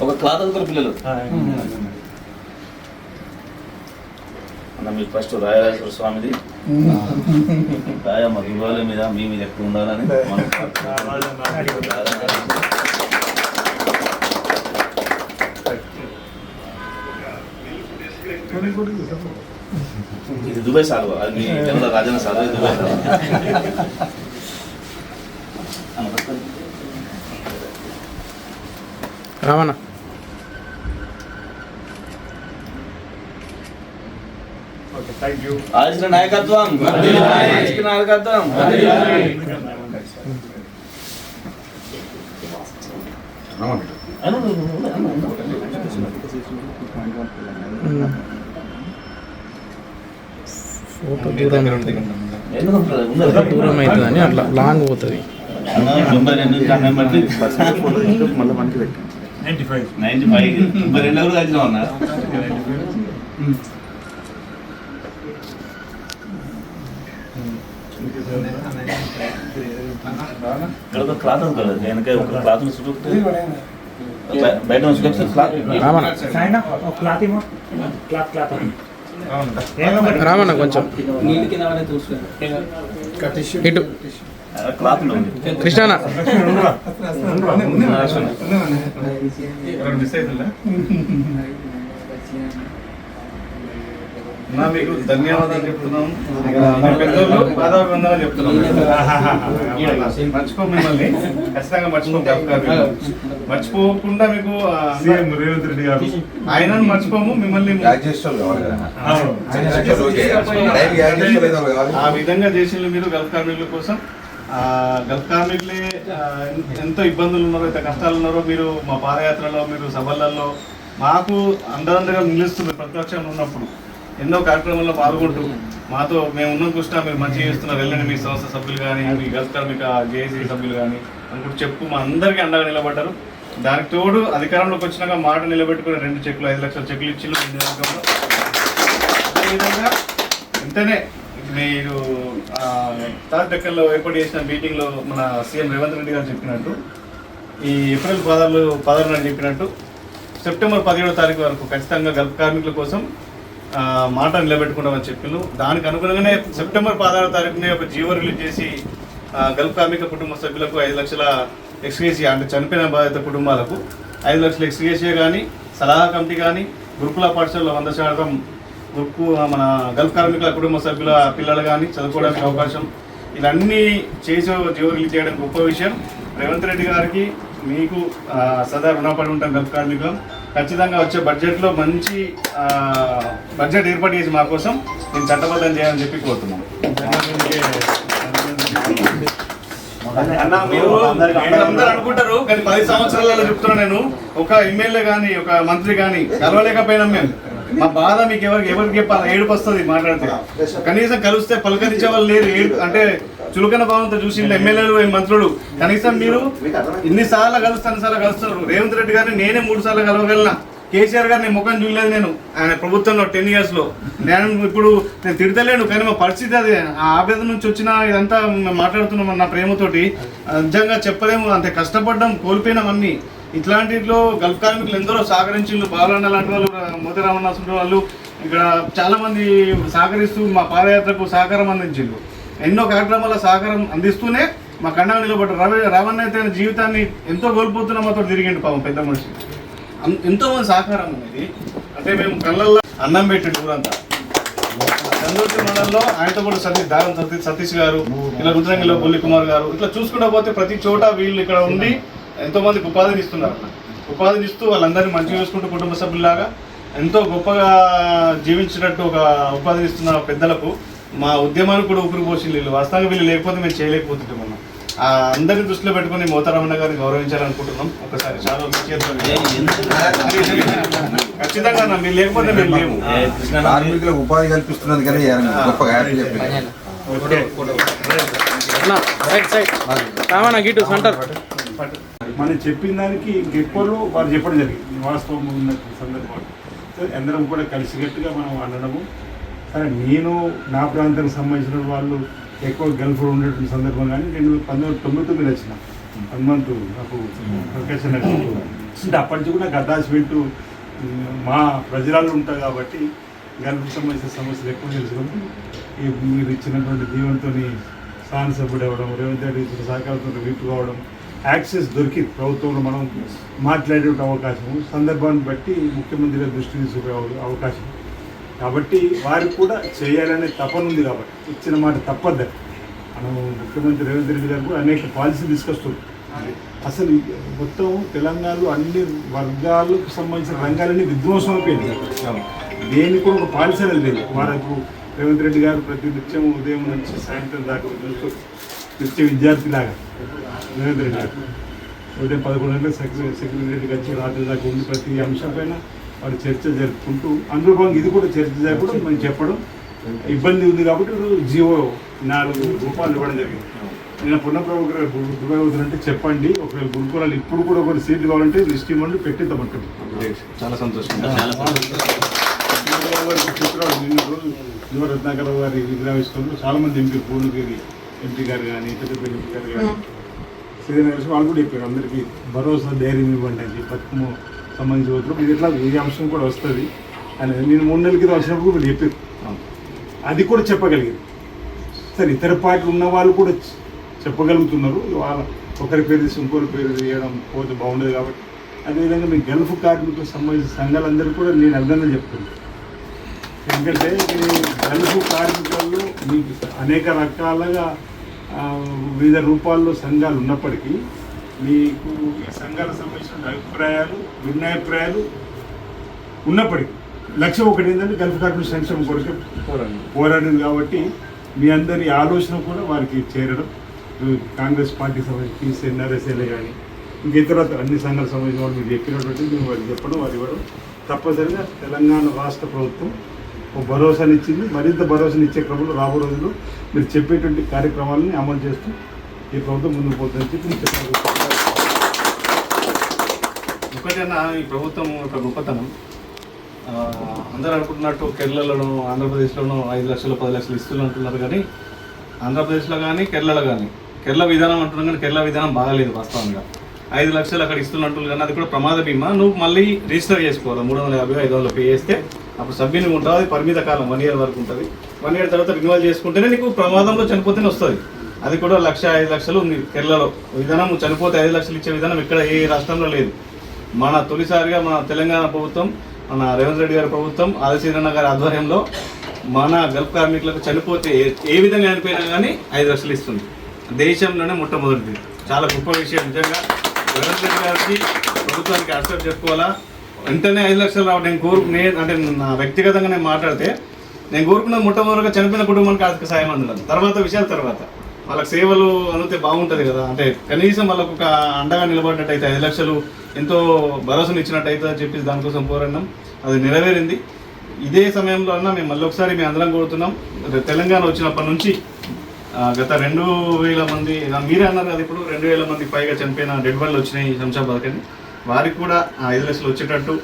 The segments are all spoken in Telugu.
ఒక క్లాత్ అనుకున్న పిల్లలు? అన్న మీకు ఫస్ట్ రాయరాజేశ్వర స్వామిది. రాయ మా గురువుల మీద మీ మీద ఎక్కువ ఉండాలని మనం ఇది దుబాయ్ సాల్వ? అది మీ రాజన్న సాల్వ? ఇది దుబాయ్ సాల్వ అన్న, పట్టుకోండి. రామన్న ఆలోచన నాయకత్వం. నాయకత్వం అను, అను, అను, అను, అను. ఫోటో దూరం. దూరం అవుతుందని అట్లా లాంగ్ పోతుంది. అన్న, తొంభై రెండు నైన్టీ ఫైవ్. కూడా అన్న? ఇక్కడ ఒక క్లాత్ ఉంటుంది వెనక ఒక క్లాత్ చుట్టూ బయట క్లాత్ రామన్న. క్లాత్ ఏమో క్లాత్ క్లాత్. రామన్న. కొంచెం. ఇటు. మీకు ధన్యవాదాలు చెప్తున్నాం పాదాభివందనాలు చెప్తున్నాం మర్చిపో మిమ్మల్ని. ఖచ్చితంగా మర్చిపో. మర్చిపోకుండా మీకు రేవంత్ రెడ్డి గారు. ఆయనను మర్చిపోము మిమ్మల్ని ఆ విధంగా చేసిన మీరు గల్ఫ్ కార్మికుల కోసం. గల్ఫ్ కార్మికులే ఎంతో ఇబ్బందులు ఉన్నారో ఎంత కష్టాలు ఉన్నారో మీరు మా పాదయాత్రలో మీరు సభలలో మాకు అందరందరిగా నిలుస్తుంది ప్రతిపక్షంలో ఉన్నప్పుడు. ఎన్నో కార్యక్రమాల్లో పాల్గొంటూ మాతో మేము ఉన్న కృష్ణ మీరు మంచిగా చేస్తున్నారు వెళ్ళండి మీ సంస్థ సభ్యులు కానీ మీ గల్ఫ్ కార్మిక జేఏసీ సభ్యులు కానీ అనుకుంటూ చెప్పు మా అందరికీ అండగా నిలబడ్డారు. దానికి తోడు అధికారంలోకి వచ్చినాక మాట నిలబెట్టుకుని రెండు చెక్కులు ఐదు లక్షల చెక్కులు ఇచ్చి అదేవిధంగా వెంటనే మీరు తాజ్ డెక్కల్లో ఏర్పాటు చేసిన మీటింగ్లో మన సీఎం రేవంత్ రెడ్డి గారు చెప్పినట్టు ఈ ఏప్రిల్ పదహారు పదహారు నాడు చెప్పినట్టు సెప్టెంబర్ పదిహేడో తారీఖు వరకు ఖచ్చితంగా గల్ఫ్ కార్మికుల కోసం మాట నిలబెట్టుకుంటామని చెప్పిన దానికి అనుగుణంగానే సెప్టెంబర్ పదహారో తారీఖునే ఒక జీవో రిలీజ్ చేసి గల్ఫ్ కార్మిక కుటుంబ సభ్యులకు ఐదు లక్షల ఎక్స్గ్రేసియా అంటే చనిపోయిన బాధిత కుటుంబాలకు ఐదు లక్షల ఎక్స్గ్రేసియా కానీ సలహా కమిటీ కానీ గురుకుల పాఠశాలలో వంద శాతం గురుకు మన గల్ఫ్ కార్మికుల కుటుంబ సభ్యుల పిల్లలు కానీ చదువుకోవడానికి అవకాశం. ఇవన్నీ చేసి జీవో రిలీజ్ చేయడం గొప్ప విషయం. రేవంత్ రెడ్డి గారికి మీకు సదా రుణపడి ఉంటాం గల్ఫ్ కార్మికులం. ఖచ్చితంగా వచ్చే బడ్జెట్లో మంచి బడ్జెట్ ఏర్పాటు చేసి మా కోసం నేను చట్టబద్ధం చేయాలని చెప్పి కోరుతున్నాను అన్న మీరు మీరు అందరూ అనుకుంటారు కానీ పది సంవత్సరాలలో చెప్తున్నా నేను. ఒక ఎమ్మెల్యే కానీ ఒక మంత్రి కానీ కలవలేకపోయినాం మేము. మా బాధ మీకు ఎవరికి ఎవరికి చెప్పాలి? ఏడుపు వస్తుంది మాట్లాడితే. కనీసం కలిస్తే పలకరించే వాళ్ళు లేరు. ఏడు అంటే చులకన భావంతో చూసింది ఎమ్మెల్యేలు మంత్రులు. కనీసం మీరు ఇన్నిసార్లు కలుస్తాను సార్లు కలుస్తున్నారు రేవంత్ రెడ్డి గారిని నేనే మూడు సార్లు కలవగలనా కేసీఆర్ గారిని ముఖం చూడలేదు నేను. ఆయన ప్రభుత్వంలో టెన్ ఇయర్స్లో. నేను ఇప్పుడు నేను తిడతలేను కానీ మా పరిస్థితి అది. ఆ ఆవేదన నుంచి వచ్చిన ఇదంతా మాట్లాడుతున్నాం నా ప్రేమతోటి. నిజంగా చెప్పలేము. అంత కష్టపడ్డాం కోల్పోయినాం అన్ని. ఇట్లాంటిలో గల్ఫ్ కార్మికులు ఎందరో సహకరించిండ్రు. బాలన్న లాంటి వాళ్ళు మోతిరామన్న వాళ్ళు ఇక్కడ చాలా మంది సహకరిస్తూ మా పాదయాత్రకు సహకారం అందించిండ్రు. ఎన్నో కార్యక్రమాల సహకారం అందిస్తూనే మా కన్నా నిలబడ్డారు రవి రావణ్ అయితే జీవితాన్ని ఎంతో కోల్పోతున్నా మాతో తిరిగిండు పాపం పెద్ద మనిషి. అన్- ఎంతో మంది సహకారం అనేది అంటే మేము కళ్ళల్లో అన్నం పెట్టండి ఊరంతా. చంద్రుడి మండలంలో ఆయనతో కూడా సతీష్ దారం సతీష్ సతీష్ గారు ఇలా రుద్రంగిలో బుల్లి కుమార్ గారు ఇట్లా చూసుకుంటా పోతే ప్రతి చోట వీళ్ళు ఇక్కడ ఉండి ఎంతో మందికి ఉపాధిని ఇస్తున్నారు. ఉపాధిని ఇస్తూ వాళ్ళందరినీ మంచిగా చూసుకుంటూ కుటుంబ సభ్యులాగా ఎంతో గొప్పగా జీవించినట్టు ఒక ఉపాధిని ఇస్తున్న పెద్దలకు మా ఉద్యమానికి కూడా ఊపిరి పోసి వీళ్ళు. వాస్తవంగా వీళ్ళు లేకపోతే మేము చేయలేకపోతుంటాం మనం. ఆ అందరి దృష్టిలో పెట్టుకుని మోతారమణ గారిని గౌరవించాలనుకుంటున్నాం. ఒకసారి చాలా? ఖచ్చితంగా అన్న, మీరు లేకపోతే మేము లేము. కార్మికులకు ఉపాధి గొప్పగా ఓకే. రామన్న గిటు సెంటర్. మనం చెప్పిన దానికి ఇంకెక్కువలో వారు చెప్పడం జరిగింది. వాస్తవం ఉన్న సందర్భం సరే అందరం కూడా కలిసికట్టుగా మనం అనడము సరే నేను నా ప్రాంతానికి సంబంధించిన వాళ్ళు ఎక్కువ గల్ఫ్లో ఉండేటువంటి సందర్భం కానీ నేను పంతొమ్మిది తొమ్మిది తొమ్మిది వచ్చిన హనుమంతు నాకు అవకాశం అంటే అప్పటి నుంచి కూడా అటాచ్మెంట్ మా ప్రజలలో ఉంటాయి కాబట్టి గల్ఫ్కి సంబంధించిన సమస్యలు ఎక్కువ తెలుసుకుంటూ ఈ మీరు ఇచ్చినటువంటి దీవెనతో సానుసభ్యుడు అవ్వడం రేవంత్ రెడ్డి ఇచ్చిన సహకారంతో వీపు కావడం యాక్సెస్ దొరికింది ప్రభుత్వంలో మనం మాట్లాడే అవకాశం సందర్భాన్ని బట్టి ముఖ్యమంత్రి గారి దృష్టికి తీసుకునే అవ- అవకాశం. కాబట్టి వారికి కూడా చేయాలనే తపన ఉంది కాబట్టి. ఇచ్చిన మాట తప్పద్దు మనం ముఖ్యమంత్రి రేవంత్ రెడ్డి గారు కూడా అనేక పాలసీ తీసుకొస్తున్నారు అసలు మొత్తం తెలంగాణలో అన్ని వర్గాలకు సంబంధించిన రంగాలన్నీ విధ్వంసం అయిపోయింది. దేనికి కూడా ఒక పాలసీ అనేది లేదు. వారికి రేవంత్ రెడ్డి గారు ప్రతి నిత్యం ఉదయం నుంచి సాయంత్రం దాకా నిత్య- నిత్య విద్యార్థిలాగా రేవంత్ రెడ్డి గారు. ఉదయం పదకొండు గంటలకు సెక్రటరీ సెక్రటరీకి వచ్చి రాత్రి దాకా ఉండి ప్రతి అంశం పైన వారు చర్చ జరుపుకుంటూ అందులో భాగంగా ఇది కూడా చర్చ జరపడం మనం చెప్పడం ఇబ్బంది ఉంది కాబట్టి ఇప్పుడు జియో నాలుగు రూపాయలు ఇవ్వడం జరిగింది. నేను పున్నప్రభు గారు గు- దుబాయ్ అవుతుందంటే చెప్పండి ఒకవేళ గురుకులాలు ఇప్పుడు కూడా ఒక సీట్లు కావాలంటే లిస్ట్ ఇవ్వండి పెట్టిద్దామంటారు. చాలా సంతోషం. చాలా సంతోషం. చిత్రాలు నిన్న రోజు యువ రత్నాకర్ గారి విగ్రహిస్తున్నారు చాలా మంది ఎంపీ పూర్ణగిరి ఎంపీ గారు కానీ పెద్దపల్లి ఎంపీ గారు కానీ శ్రీధర్ గారు వాళ్ళు కూడా చెప్పారు అందరికీ భరోసా ధైర్యం ఇవ్వండి అని పథకము సంబంధించి పోతున్నారు ఇది ఎట్లా ఈ అంశం కూడా వస్తుంది అని నేను మూడు నెలల క్రితం వచ్చినప్పుడు మీరు చెప్పారు. అది కూడా చెప్పగలిగింది సరే ఇతర పార్టీలు ఉన్న వాళ్ళు కూడా చెప్పగలుగుతున్నారు. వాళ్ళ ఒకరి పేరు ఇంకోరి పేరు తీయడం పోతే బాగుండదు కాబట్టి. అదేవిధంగా మీ గల్ఫ్ కార్మికులకు సంబంధించిన సంఘాలందరూ కూడా నేను అర్థంగా చెప్తున్నాను. ఎందుకంటే ఇది గల్ఫ్ కార్మికుల్లో మీకు అనేక రకాలుగా వివిధ రూపాల్లో సంఘాలు ఉన్నప్పటికీ మీకు ఈ సంఘాలకు సంబంధించిన అభిప్రాయాలు భిన్నాభిప్రాయాలు ఉన్నప్పటికీ లక్ష్యం ఒకటి ఏంటంటే గల్ఫ్ కార్మికుల సంక్షేమం కొరకు పోరాడింది కాబట్టి మీ అందరి ఆలోచన కూడా వారికి చేరడం. కాంగ్రెస్ పార్టీ సంబంధించి ఎన్ఆర్ఎస్ఎల్ఏ కానీ ఇంకా ఇతర అన్ని సంఘాలకు సంబంధించిన వాళ్ళు మీరు చెప్పినటువంటి మేము వారికి చెప్పడం వారు ఇవ్వడం తప్పనిసరిగా తెలంగాణ రాష్ట్ర ప్రభుత్వం ఒక భరోసానిచ్చింది మరింత భరోసానిచ్చే క్రమంలో రాబో రోజుల్లో మీరు చెప్పేటువంటి కార్యక్రమాలని అమలు చేస్తూ ఈ ప్రభుత్వం ముందుకు పోతుందని చెప్పి నేను చెప్పాను ఒకటైనా ఈ ప్రభుత్వం యొక్క గొప్పతనం. అందరూ అనుకుంటున్నట్టు కేరళలోను ఆంధ్రప్రదేశ్లోనూ ఐదు లక్షలు పది లక్షలు ఇస్తున్నారు అంటున్నారు కానీ ఆంధ్రప్రదేశ్లో కానీ కేరళలో కానీ. కేరళ విధానం అంటున్నాం కానీ కేరళ విధానం బాగాలేదు వాస్తవంగా. ఐదు లక్షలు అక్కడ ఇస్తున్నట్టు కానీ అది కూడా ప్రమాద బీమా. నువ్వు మళ్ళీ రిజిస్టర్ చేసుకోవాలి? మూడు వందల యాభై ఐదు వందలు పే చేస్తే అప్పుడు సభ్యుని ఉంటుంది అది పరిమిత కాలం వన్ ఇయర్ వరకు ఉంటుంది. వన్ ఇయర్ తర్వాత రిన్యువల్ చేసుకుంటేనే నీకు ప్రమాదంలో చనిపోతేనే వస్తుంది. అది కూడా లక్ష ఐదు లక్షలు ఉంది కేరళలో. విధానం చనిపోతే ఐదు లక్షలు ఇచ్చే విధానం ఇక్కడ ఏ రాష్ట్రంలో లేదు. మన తొలిసారిగా మన తెలంగాణ ప్రభుత్వం మన రేవంత్ రెడ్డి గారి ప్రభుత్వం ఆదిశీరణ గారి ఆధ్వర్యంలో మన గల్ఫ్ కార్మికులకు చనిపోతే ఏ- ఏ విధంగా చనిపోయినా కానీ ఐదు లక్షలు ఇస్తుంది. దేశంలోనే మొట్టమొదటిది. చాలా గొప్ప విషయం. నిజంగా రేవంత్ రెడ్డి గారికి ప్రభుత్వానికి అర్థం చెప్పుకోవాలా? వెంటనే ఐదు లక్షలు రావడం నేను కోరుకు నేను అంటే నా వ్యక్తిగతంగా నేను మాట్లాడితే నేను కోరుకున్న మొట్టమొదటిగా చనిపోయిన కుటుంబానికి ఆర్థిక సాయం అందడం తర్వాత విషయాల తర్వాత. వాళ్ళకి సేవలు అందితే బాగుంటుంది కదా. అంటే కనీసం వాళ్ళకు ఒక అండగా నిలబడినట్టయితే ఐదు లక్షలు ఎంతో భరోసాను ఇచ్చినట్టు అవుతుంది అని చెప్పి దానికోసం పోరాడినాం. అది నెరవేరింది. ఇదే సమయంలో అన్న మేము మళ్ళీ ఒకసారి మేము అందరం కోరుతున్నాం. తెలంగాణ వచ్చినప్పటి నుంచి గత రెండు వేల మంది మీరే అన్నారు కదా ఇప్పుడు రెండు వేల మంది పైగా చనిపోయిన డెడ్ బాడీలు వచ్చినాయి శంషాబాద్ కానీ వారికి కూడా ఆ ఐదు లక్షలు వచ్చేటట్టు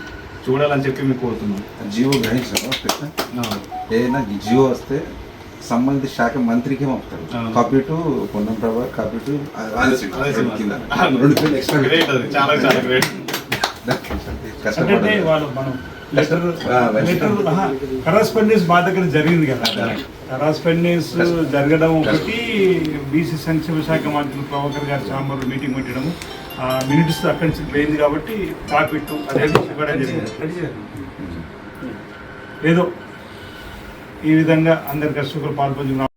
చూడాలని చెప్పి మేము కోరుతున్నాం. జియో ఏదైనా జియో వస్తే సంబంధిత శాఖ మంత్రికి పంపుతారు. కాపీ టు పొన్నం ప్రభా కాపీ టు కరస్పాండెన్స్ మా దగ్గర జరిగింది కదా. కరస్పాండెన్స్ జరగడం ఒకటి బీసీ సంక్షేమ శాఖ మంత్రులు ప్రభాకర్ గారి చాంబర్ మీటింగ్ పెట్టడం ఆ మినిట్స్ అక్కడి నుంచి పోయింది కాబట్టి కాపిట్టు అదే ఇవ్వడం జరిగింది. ఏదో ఈ విధంగా అందరి కష్టకులు పాల్పంచుకున్నాం